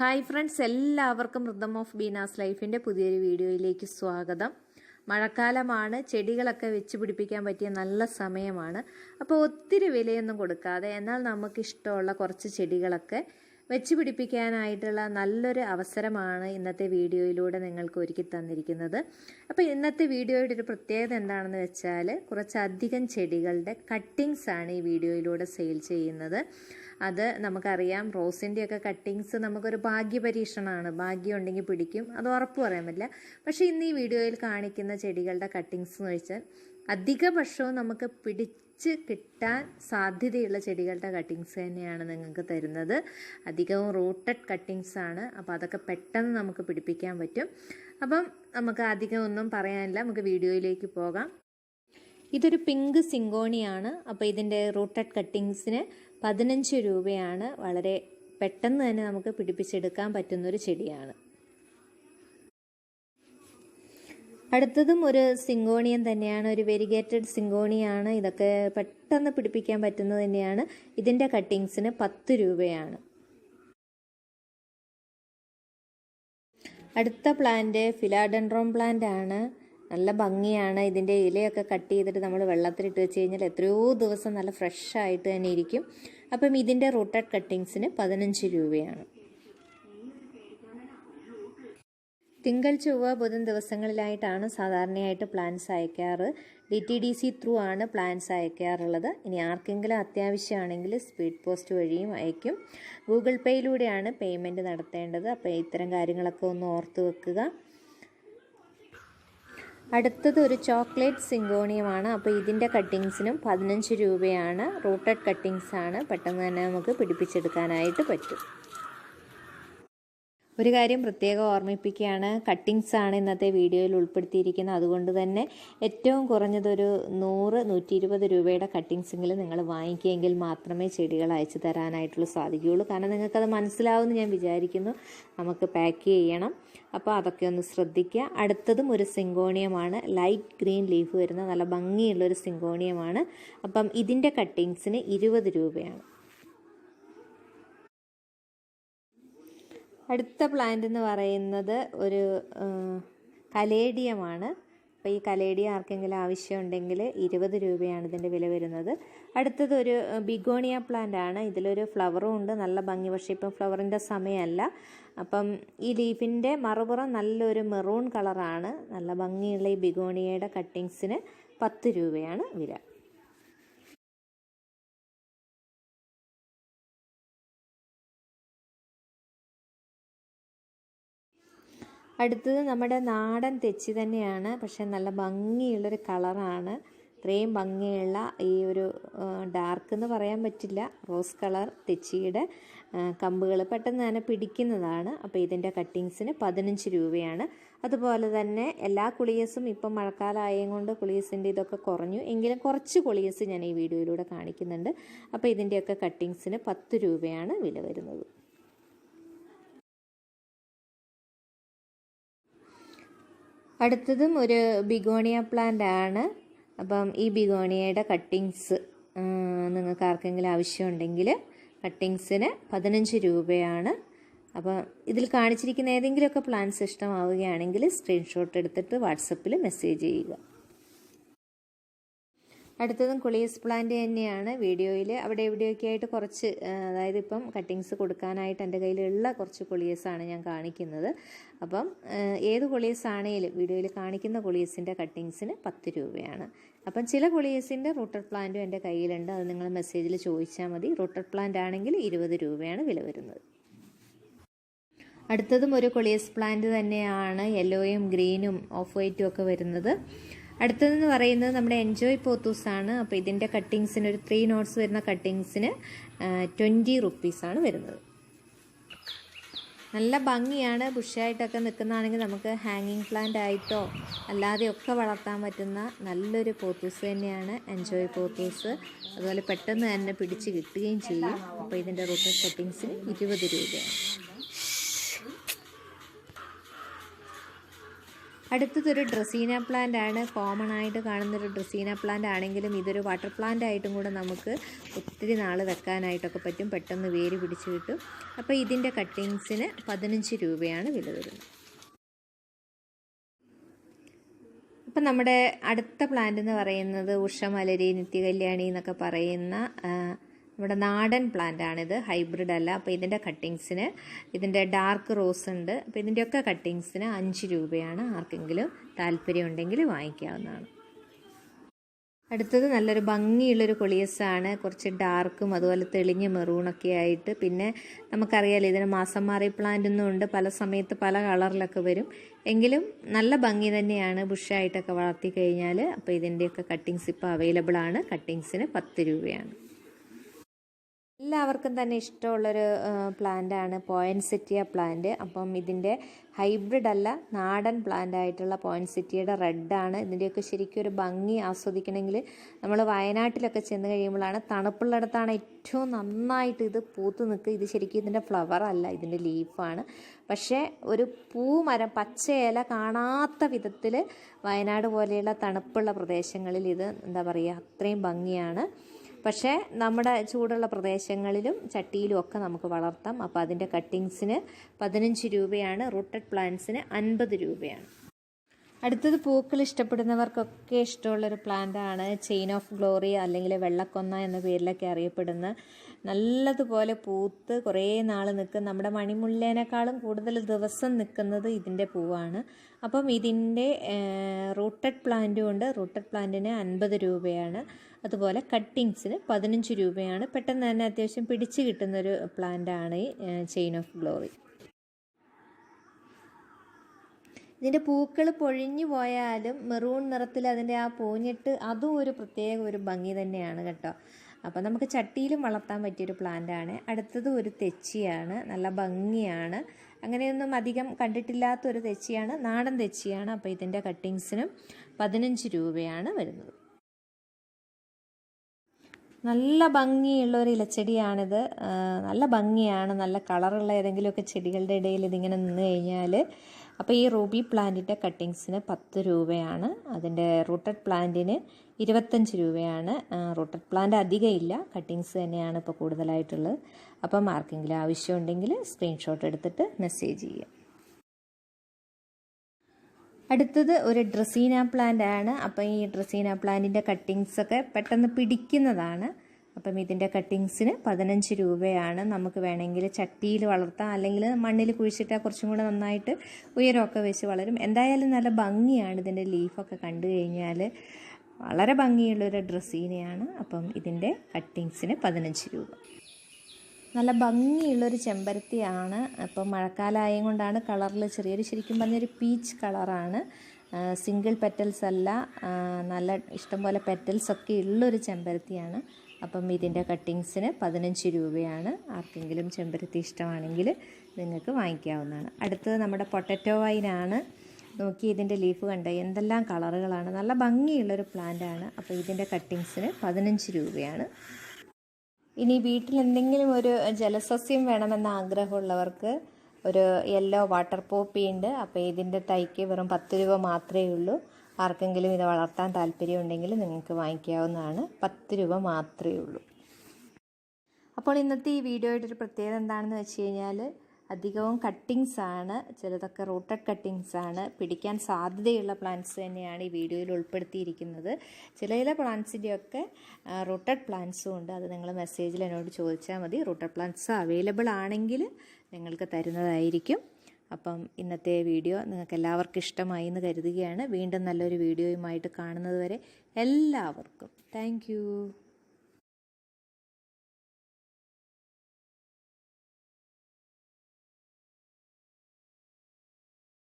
Hi friends എല്ലാവർക്കും rhythm of Beena's ലൈഫിന്റെ പുതിയൊരു വീഡിയോയിലേക്ക് സ്വാഗതം. മഴക്കാലമാണ് ചെടികളൊക്കെ വെച്ച് പിടിപ്പിക്കാൻ പറ്റിയ നല്ല സമയമാണ്. അപ്പോൾ ഒത്തിരി വിലയൊന്നും കൊടുക്കാതെ എന്നാൽ നമുക്കിഷ്ടമുള്ള കുറച്ച് ചെടികളൊക്കെ വെച്ച് പിടിപ്പിക്കാനായിട്ടുള്ള നല്ലൊരു അവസരമാണ് ഇന്നത്തെ വീഡിയോയിലൂടെ നിങ്ങൾക്ക് ഒരുക്കി തന്നിരിക്കുന്നത്. അപ്പോൾ ഇന്നത്തെ വീഡിയോയുടെ ഒരു പ്രത്യേകത എന്താണെന്ന് വെച്ചാൽ കുറച്ചധികം ചെടികളുടെ കട്ടിങ്സ് ആണ് ഈ വീഡിയോയിലൂടെ സെയിൽ ചെയ്യുന്നത്. അത് നമുക്കറിയാം. റോസിന്റെയൊക്കെ കട്ടിങ്സ് നമുക്കൊരു ഭാഗ്യ പരീക്ഷണമാണ് ഭാഗ്യം ഉണ്ടെങ്കിൽ പിടിക്കും. അത് ഉറപ്പ് പറയാൻ പറ്റില്ല. പക്ഷേ ഇന്ന് ഈ വീഡിയോയിൽ കാണിക്കുന്ന ചെടികളുടെ കട്ടിങ്സ് എന്ന് വെച്ചാൽ അധിക വർഷവും നമുക്ക് പിടിച്ച് കിട്ടാൻ സാധ്യതയുള്ള ചെടികളുടെ കട്ടിങ്സ് തന്നെയാണ് നിങ്ങൾക്ക് തരുന്നത്. അധികവും റൂട്ടഡ് കട്ടിങ്സ് ആണ്. അപ്പോൾ അതൊക്കെ പെട്ടെന്ന് നമുക്ക് പിടിപ്പിക്കാൻ പറ്റും. അപ്പം നമുക്ക് അധികം ഒന്നും പറയാനില്ല. നമുക്ക് വീഡിയോയിലേക്ക് പോകാം. ഇതൊരു പിങ്ക് സിങ്കോണിയാണ്. അപ്പോൾ ഇതിന്റെ റൂട്ടഡ് കട്ടിങ്സിന് പതിനഞ്ച് രൂപയാണ്. വളരെ പെട്ടെന്ന് തന്നെ നമുക്ക് പിടിപ്പിച്ചെടുക്കാൻ പറ്റുന്നൊരു ചെടിയാണ്. അടുത്തതും ഒരു സിങ്കോണിയൻ തന്നെയാണ്. ഒരു വെരിഗേറ്റഡ് സിങ്കോണിയാണ്. ഇതൊക്കെ പെട്ടെന്ന് പിടിപ്പിക്കാൻ പറ്റുന്നത് തന്നെയാണ്. ഇതിന്റെ കട്ടിങ്സിന് പത്ത് രൂപയാണ്. അടുത്ത പ്ലാന്റ് ഫിലാഡൻഡ്രോം പ്ലാന്റ് ആണ്. നല്ല ഭംഗിയാണ്. ഇതിന്റെ ഇലയൊക്കെ കട്ട് ചെയ്തിട്ട് നമ്മൾ വെള്ളത്തിലിട്ട് വെച്ച് കഴിഞ്ഞാൽ എത്രയോ ദിവസം നല്ല ഫ്രഷ് ആയിട്ട് തന്നെ ഇരിക്കും. അപ്പം ഇതിന്റെ റൂട്ടഡ് കട്ടിങ്സിന് പതിനഞ്ച് രൂപയാണ്. തിങ്കൾ ചൊവ്വ ബുധൻ ദിവസങ്ങളിലായിട്ടാണ് സാധാരണയായിട്ട് plans അയക്കാറ്. D T D C through ആണ് പ്ലാൻസ് അയക്കാറുള്ളത്. ഇനി ആർക്കെങ്കിലും അത്യാവശ്യമാണെങ്കിൽ സ്പീഡ് പോസ്റ്റ് വഴിയും അയക്കും. ഗൂഗിൾ പേയിലൂടെയാണ് പേയ്മെന്റ് നടത്തേണ്ടത്. അപ്പോൾ ഇത്തരം കാര്യങ്ങളൊക്കെ ഒന്ന് ഓർത്ത് വെക്കുക. അടുത്തത് ഒരു ചോക്ലേറ്റ് സിങ്കോണിയമാണ്. അപ്പോൾ ഇതിന്റെ കട്ടിങ്സിനും പതിനഞ്ച് രൂപയാണ് റൂട്ടഡ് കട്ടിങ്സ് ആണ് പെട്ടെന്ന് തന്നെ നമുക്ക് പിടിപ്പിച്ചെടുക്കാനായിട്ട് പറ്റും. ഒരു കാര്യം പ്രത്യേകം ഓർമ്മിപ്പിക്കുകയാണ്. കട്ടിങ്സ് ആണ് ഇന്നത്തെ വീഡിയോയിൽ ഉൾപ്പെടുത്തിയിരിക്കുന്നത്. അതുകൊണ്ട് തന്നെ ഏറ്റവും കുറഞ്ഞതൊരു നൂറ് നൂറ്റി ഇരുപത് രൂപയുടെ കട്ടിങ്സെങ്കിലും നിങ്ങൾ വാങ്ങിക്കുമെങ്കിൽ മാത്രമേ ചെടികൾ അയച്ചു തരാനായിട്ടുള്ള സാധിക്കുകയുള്ളൂ. കാരണം നിങ്ങൾക്കത് മനസ്സിലാവുമെന്ന് ഞാൻ വിചാരിക്കുന്നു. നമുക്ക് പാക്ക് ചെയ്യണം. അപ്പോൾ അതൊക്കെ ഒന്ന് ശ്രദ്ധിക്കുക. അടുത്തതും ഒരു സിങ്കോണിയമാണ്. ലൈറ്റ് ഗ്രീൻ ലീഫ് വരുന്ന നല്ല ഭംഗിയുള്ള ഒരു സിങ്കോണിയമാണ്. അപ്പം ഇതിന്റെ കട്ടിങ്സിന് ഇരുപത് രൂപയാണ്. അടുത്ത പ്ലാന്റ് എന്ന് പറയുന്നത് ഒരു കലേഡിയമാണ്. അപ്പോൾ ഈ കലേഡിയ ആർക്കെങ്കിലും ആവശ്യമുണ്ടെങ്കിൽ ഇരുപത് രൂപയാണ് ഇതിന്റെ വില വരുന്നത്. അടുത്തത് ഒരു ബിഗോണിയ പ്ലാന്റ് ആണ്. ഇതിലൊരു ഫ്ലവറും ഉണ്ട്. നല്ല ഭംഗി. പക്ഷേ ഇപ്പം ഫ്ലവറിന്റെ സമയമല്ല. അപ്പം ഈ ലീഫിന്റെ മറുപുറം നല്ലൊരു മെറൂൺ കളറാണ് നല്ല ഭംഗിയുള്ള ഈ ബിഗോണിയയുടെ കട്ടിങ്സിന് പത്ത് രൂപയാണ് വില. അടുത്തത് നമ്മുടെ നാടൻ തെച്ചി തന്നെയാണ്. പക്ഷേ നല്ല ഭംഗിയുള്ളൊരു കളറാണ്. ഇത്രയും ഭംഗിയുള്ള ഈ ഒരു ഡാർക്ക് എന്ന് പറയാൻ പറ്റില്ല. റോസ് കളർ തെച്ചിയുടെ കമ്പുകൾ പെട്ടെന്ന് തന്നെ പിടിക്കുന്നതാണ്. അപ്പോൾ ഇതിന്റെ കട്ടിങ്സിന് പതിനഞ്ച് രൂപയാണ്. അതുപോലെ തന്നെ എല്ലാ കുളിയസും ഇപ്പം മഴക്കാലമായത് കൊണ്ട് കുളിയസിന്റെ ഇതൊക്കെ കുറഞ്ഞു. എങ്കിലും കുറച്ച് കുളിയസ് ഞാൻ ഈ വീഡിയോയിലൂടെ കാണിക്കുന്നുണ്ട്. അപ്പോൾ ഇതിന്റെയൊക്കെ കട്ടിങ്സിന് പത്ത് രൂപയാണ് വില വരുന്നത്. അടുത്തതും ഒരു ബിഗോണിയ പ്ലാന്റ് ആണ്. അപ്പം ഈ ബിഗോണിയയുടെ കട്ടിങ്സ് നിങ്ങൾക്ക് ആർക്കെങ്കിലും ആവശ്യമുണ്ടെങ്കിൽ കട്ടിങ്സിന് പതിനഞ്ച് രൂപയാണ്. അപ്പം ഇതിൽ കാണിച്ചിരിക്കുന്ന ഏതെങ്കിലുമൊക്കെ പ്ലാൻസ് ഇഷ്ടമാവുകയാണെങ്കിൽ സ്ക്രീൻഷോട്ട് എടുത്തിട്ട് വാട്സപ്പിൽ മെസ്സേജ് ചെയ്യുക. അടുത്തതും കുളിയസ് പ്ലാന്റ് തന്നെയാണ് വീഡിയോയിൽ അവിടെ എവിടെയൊക്കെ ആയിട്ട് കുറച്ച് അതായത് ഇപ്പം കട്ടിങ്സ് കൊടുക്കാനായിട്ട് എന്റെ കയ്യിലുള്ള കുറച്ച് കുളിയസാണ് ഞാൻ കാണിക്കുന്നത്. അപ്പം ഏത് കുളീസ് ആണെങ്കിലും വീഡിയോയിൽ കാണിക്കുന്ന കുളിയസിന്റെ കട്ടിങ്സിന് പത്ത് രൂപയാണ്. അപ്പം ചില കുളിയസിന്റെ റൂട്ടർ പ്ലാന്റും എന്റെ കയ്യിലുണ്ട്. അത് നിങ്ങൾ മെസ്സേജിൽ ചോദിച്ചാൽ മതി. റൂട്ടർ പ്ലാന്റ് ആണെങ്കിൽ ഇരുപത് രൂപയാണ് വില വരുന്നത്. അടുത്തതും ഒരു കൊളിയസ് പ്ലാന്റ് തന്നെയാണ് യെല്ലോയും ഗ്രീനും ഓഫ് വൈറ്റും ഒക്കെ വരുന്നത്. അടുത്തതെന്ന് പറയുന്നത് നമ്മുടെ എൻജോയ് പോത്തൂസ് ആണ്. അപ്പോൾ ഇതിന്റെ കട്ടിങ്സിന് ഒരു ത്രീ നോട്ട്സ് വരുന്ന കട്ടിങ്സിന് ട്വന്റി റുപ്പീസാണ് വരുന്നത്. നല്ല ഭംഗിയാണ്. ബുഷായിട്ടൊക്കെ നിൽക്കുന്നതാണെങ്കിൽ നമുക്ക് ഹാങ്ങിങ് പ്ലാന്റ് ആയിട്ടോ അല്ലാതെയൊക്കെ വളർത്താൻ പറ്റുന്ന നല്ലൊരു പോത്തൂസ് തന്നെയാണ് എൻജോയ് പോത്തൂസ് അതുപോലെ പെട്ടെന്ന് തന്നെ പിടിച്ച് കിട്ടുകയും ചെയ്യും. അപ്പോൾ ഇതിന്റെ റൂട്ട് കട്ടിങ്സിന് ഇരുപത് രൂപയാണ്. അടുത്തതൊരു ഡ്രസീന പ്ലാന്റ് ആണ്. കോമൺ ആയിട്ട് കാണുന്നൊരു ഡ്രസീന പ്ലാന്റ് ആണെങ്കിലും ഇതൊരു വാട്ടർ പ്ലാന്റ് ആയിട്ടും കൂടെ നമുക്ക് ഒത്തിരി നാൾ വെക്കാനായിട്ടൊക്കെ പറ്റും. പെട്ടെന്ന് വേര് പിടിച്ച് കിട്ടും. അപ്പോൾ ഇതിന്റെ കട്ടിങ്സിന് പതിനഞ്ച് രൂപയാണ് വില വരുന്നത്. അപ്പം നമ്മുടെ അടുത്ത പ്ലാന്റ് എന്ന് പറയുന്നത് ഉഷമലരി നിത്യകല്യാണി എന്നൊക്കെ പറയുന്ന നമ്മുടെ നാടൻ പ്ലാന്റ് ആണിത് ഹൈബ്രിഡ് അല്ല. അപ്പോൾ ഇതിന്റെ കട്ടിങ്സിന് ഇതിന്റെ ഡാർക്ക് റോസ് ഉണ്ട്. അപ്പോൾ ഇതിന്റെയൊക്കെ കട്ടിങ്സിന് അഞ്ച് രൂപയാണ്. ആർക്കെങ്കിലും താല്പര്യം ഉണ്ടെങ്കിൽ വാങ്ങിക്കാവുന്നതാണ്. അടുത്തത് നല്ലൊരു ഭംഗിയുള്ളൊരു കൊളിയസാണ്. കുറച്ച് ഡാർക്കും അതുപോലെ തെളിഞ്ഞ മെറൂണൊക്കെ ആയിട്ട്. പിന്നെ നമുക്കറിയാലോ ഇതിന് മാസം മാറി പ്ലാന്റ് ഒന്നും ഉണ്ട്. പല സമയത്ത് പല കളറിലൊക്കെ വരും. എങ്കിലും നല്ല ഭംഗി തന്നെയാണ് ബുഷായിട്ടൊക്കെ വളർത്തി കഴിഞ്ഞാൽ അപ്പോൾ ഇതിന്റെയൊക്കെ കട്ടിങ്സ് ഇപ്പോൾ അവൈലബിൾ ആണ്. കട്ടിങ്സിന് പത്ത് രൂപയാണ്. എല്ലാവർക്കും തന്നെ ഇഷ്ടമുള്ളൊരു പ്ലാന്റാണ് പോയിൻസെറ്റിയ പ്ലാന്റ് അപ്പം ഇതിന്റെ ഹൈബ്രിഡ് അല്ല നാടൻ പ്ലാന്റ് ആയിട്ടുള്ള പോയിൻസെറ്റിയുടെ റെഡാണ് ഇതിന്റെയൊക്കെ ശരിക്കും ഒരു ഭംഗി ആസ്വദിക്കണമെങ്കിൽ നമ്മൾ വയനാട്ടിലൊക്കെ ചെന്ന് കഴിയുമ്പോഴാണ് തണുപ്പുള്ളിടത്താണ് ഏറ്റവും നന്നായിട്ട് ഇത് പൂത്ത് നിൽക്കുക. ഇത് ശരിക്കും ഇതിന്റെ ഫ്ലവർ അല്ല ഇതിന്റെ ലീഫാണ് പക്ഷേ ഒരു പൂമരം പച്ച ഇല കാണാത്ത വിധത്തിൽ വയനാട് പോലെയുള്ള തണുപ്പുള്ള പ്രദേശങ്ങളിൽ ഇത് എന്താ പറയുക അത്രയും ഭംഗിയാണ്. പക്ഷേ നമ്മുടെ ചൂടുള്ള പ്രദേശങ്ങളിലും ചട്ടിയിലും ഒക്കെ നമുക്ക് വളർത്താം. അപ്പോൾ അതിന്റെ കട്ടിങ്സിന് പതിനഞ്ച് രൂപയാണ് റൂട്ടഡ് പ്ലാന്റ്സിന് അൻപത് രൂപയാണ്. അടുത്തത് പൂക്കൾ ഇഷ്ടപ്പെടുന്നവർക്കൊക്കെ ഇഷ്ടമുള്ളൊരു പ്ലാന്റാണ് ചെയിൻ ഓഫ് ഗ്ലോറി അല്ലെങ്കിൽ വെള്ളക്കൊന്ന എന്ന പേരിലൊക്കെ അറിയപ്പെടുന്ന നല്ലതുപോലെ പൂത്ത് കുറേ നാൾ നിൽക്കും നമ്മുടെ മണിമുല്ലേനേക്കാളും കൂടുതൽ ദിവസം നിൽക്കുന്നത് ഇതിന്റെ പൂവാണ്. അപ്പം ഇതിന്റെ റൂട്ടഡ് പ്ലാന്റും ഉണ്ട് റൂട്ടഡ് പ്ലാന്റിന് അൻപത് രൂപയാണ്. അതുപോലെ കട്ടിങ്സിന് പതിനഞ്ച് രൂപയാണ്. പെട്ടെന്ന് തന്നെ അത്യാവശ്യം പിടിച്ച് കിട്ടുന്നൊരു പ്ലാന്റാണ് ഈ ചെയിൻ ഓഫ് ഗ്ലോറി. ഇതിന്റെ പൂക്കൾ പൊഴിഞ്ഞു പോയാലും മെറൂൺ നിറത്തിൽ അതിന്റെ ആ പൂഞ്ഞിട്ട് അതും ഒരു പ്രത്യേക ഒരു ഭംഗി തന്നെയാണ് കേട്ടോ. അപ്പോൾ നമുക്ക് ചട്ടിയിലും വളർത്താൻ പറ്റിയൊരു പ്ലാന്റാണ്. അടുത്തത് ഒരു തെച്ചിയാണ്. നല്ല ഭംഗിയാണ്. അങ്ങനെയൊന്നും അധികം കണ്ടിട്ടില്ലാത്തൊരു തെച്ചിയാണ്. നാടൻ തെച്ചിയാണ്. അപ്പോൾ ഇതിന്റെ കട്ടിങ്സിനും പതിനഞ്ച് രൂപയാണ് വരുന്നത്. നല്ല ഭംഗിയുള്ള ഒരു ഇലച്ചെടിയാണിത്. നല്ല ഭംഗിയാണ്. നല്ല കളറുള്ള ഏതെങ്കിലുമൊക്കെ ചെടികളുടെ ഇടയിൽ ഇതിങ്ങനെ നിന്ന് കഴിഞ്ഞാൽ അപ്പോൾ ഈ റൂബി പ്ലാന്റിന്റെ കട്ടിങ്സിന് പത്ത് രൂപയാണ്. അതിന്റെ റൂട്ടഡ് പ്ലാന്റിന് ഇരുപത്തഞ്ച് രൂപയാണ്. റൂട്ടഡ് പ്ലാന്റ് അധികം ഇല്ല. കട്ടിങ്സ് തന്നെയാണ് ഇപ്പോൾ കൂടുതലായിട്ടുള്ളത്. അപ്പം ആർക്കെങ്കിലും ആവശ്യമുണ്ടെങ്കിൽ സ്ക്രീൻഷോട്ട് എടുത്തിട്ട് മെസ്സേജ് ചെയ്യുക. അടുത്തത് ഒരു ഡ്രസീന പ്ലാന്റ് ആണ്. അപ്പം ഈ ഡ്രസീന പ്ലാന്റിന്റെ കട്ടിങ്സൊക്കെ പെട്ടെന്ന് പിടിക്കുന്നതാണ്. അപ്പം ഇതിന്റെ കട്ടിങ്സിന് പതിനഞ്ച് രൂപയാണ്. നമുക്ക് വേണമെങ്കിൽ ചട്ടിയിൽ വളർത്താം. അല്ലെങ്കിൽ മണ്ണിൽ കുഴിച്ചിട്ടാൽ കുറച്ചും കൂടെ നന്നായിട്ട് ഉയരമൊക്കെ വെച്ച് വളരും. എന്തായാലും നല്ല ഭംഗിയാണ് ഇതിന്റെ ലീഫൊക്കെ കണ്ടു കഴിഞ്ഞാൽ വളരെ ഭംഗിയുള്ളൊരു ഡ്രസ്സീനയാണ് അപ്പം ഇതിന്റെ കട്ടിങ്സിന് പതിനഞ്ച് രൂപ. നല്ല ഭംഗിയുള്ളൊരു ചെമ്പരത്തിയാണ്. അപ്പം മഴക്കാലമായത് കൊണ്ടാണ് കളറിൽ ചെറിയൊരു ശരിക്കും പറഞ്ഞൊരു പീച്ച് കളറാണ്. സിംഗിൾ പെറ്റൽസ് അല്ല നല്ല ഇഷ്ടംപോലെ പെറ്റൽസ് ഒക്കെ ഉള്ളൊരു ചെമ്പരത്തിയാണ്. അപ്പം ഇതിന്റെ കട്ടിങ്സിന് പതിനഞ്ച് രൂപയാണ്. ആർക്കെങ്കിലും ചെമ്പരത്തി ഇഷ്ടമാണെങ്കിൽ നിങ്ങൾക്ക് വാങ്ങിക്കാവുന്നതാണ്. അടുത്തത് നമ്മുടെ പൊട്ടറ്റോ വൈനാണ്. നോക്കി ഇതിന്റെ ലീഫ് കണ്ട? എന്തെല്ലാം കളറുകളാണ്. നല്ല ഭംഗിയുള്ളൊരു പ്ലാന്റാണ്. അപ്പോൾ ഇതിന്റെ കട്ടിങ്സിന് പതിനഞ്ച് രൂപയാണ്. ഇനി വീട്ടിൽ എന്തെങ്കിലും ഒരു ജലസസ്യം വേണമെന്ന ആഗ്രഹമുള്ളവർക്ക് ഒരു യെല്ലോ വാട്ടർ പോപ്പി ഉണ്ട്. അപ്പോൾ ഇതിന്റെ തൈക്ക് വെറും പത്ത് രൂപ മാത്രമേ ഉള്ളൂ. ആർക്കെങ്കിലും ഇത് വളർത്താൻ താല്പര്യമുണ്ടെങ്കിൽ നിങ്ങൾക്ക് വാങ്ങിക്കാവുന്നതാണ്. പത്ത് രൂപ മാത്രമേ ഉള്ളൂ. അപ്പോൾ ഇന്നത്തെ ഈ വീഡിയോയുടെ ഒരു പ്രത്യേകത എന്താണെന്ന് വെച്ച് കഴിഞ്ഞാൽ അധികവും കട്ടിങ്സ് ആണ്. ചിലതൊക്കെ റൂട്ടഡ് കട്ടിങ്സ് ആണ്. പിടിക്കാൻ സാധ്യതയുള്ള പ്ലാന്റ്സ് തന്നെയാണ് ഈ വീഡിയോയിൽ ഉൾപ്പെടുത്തിയിരിക്കുന്നത്. ചില ചില പ്ലാന്റ്സിന്റെയൊക്കെ റൂട്ടഡ് പ്ലാന്റ്സും ഉണ്ട്. അത് നിങ്ങൾ മെസ്സേജിൽ എന്നോട് ചോദിച്ചാൽ മതി. റൂട്ടഡ് പ്ലാന്റ്സ് അവൈലബിൾ ആണെങ്കിൽ നിങ്ങൾക്ക് തരുന്നതായിരിക്കും. അപ്പം ഇന്നത്തെ വീഡിയോ നിങ്ങൾക്ക് എല്ലാവർക്കും ഇഷ്ടമായി എന്ന് കരുതുകയാണ്. വീണ്ടും നല്ലൊരു വീഡിയോയുമായിട്ട് കാണുന്നത് വരെ എല്ലാവർക്കും. താങ്ക്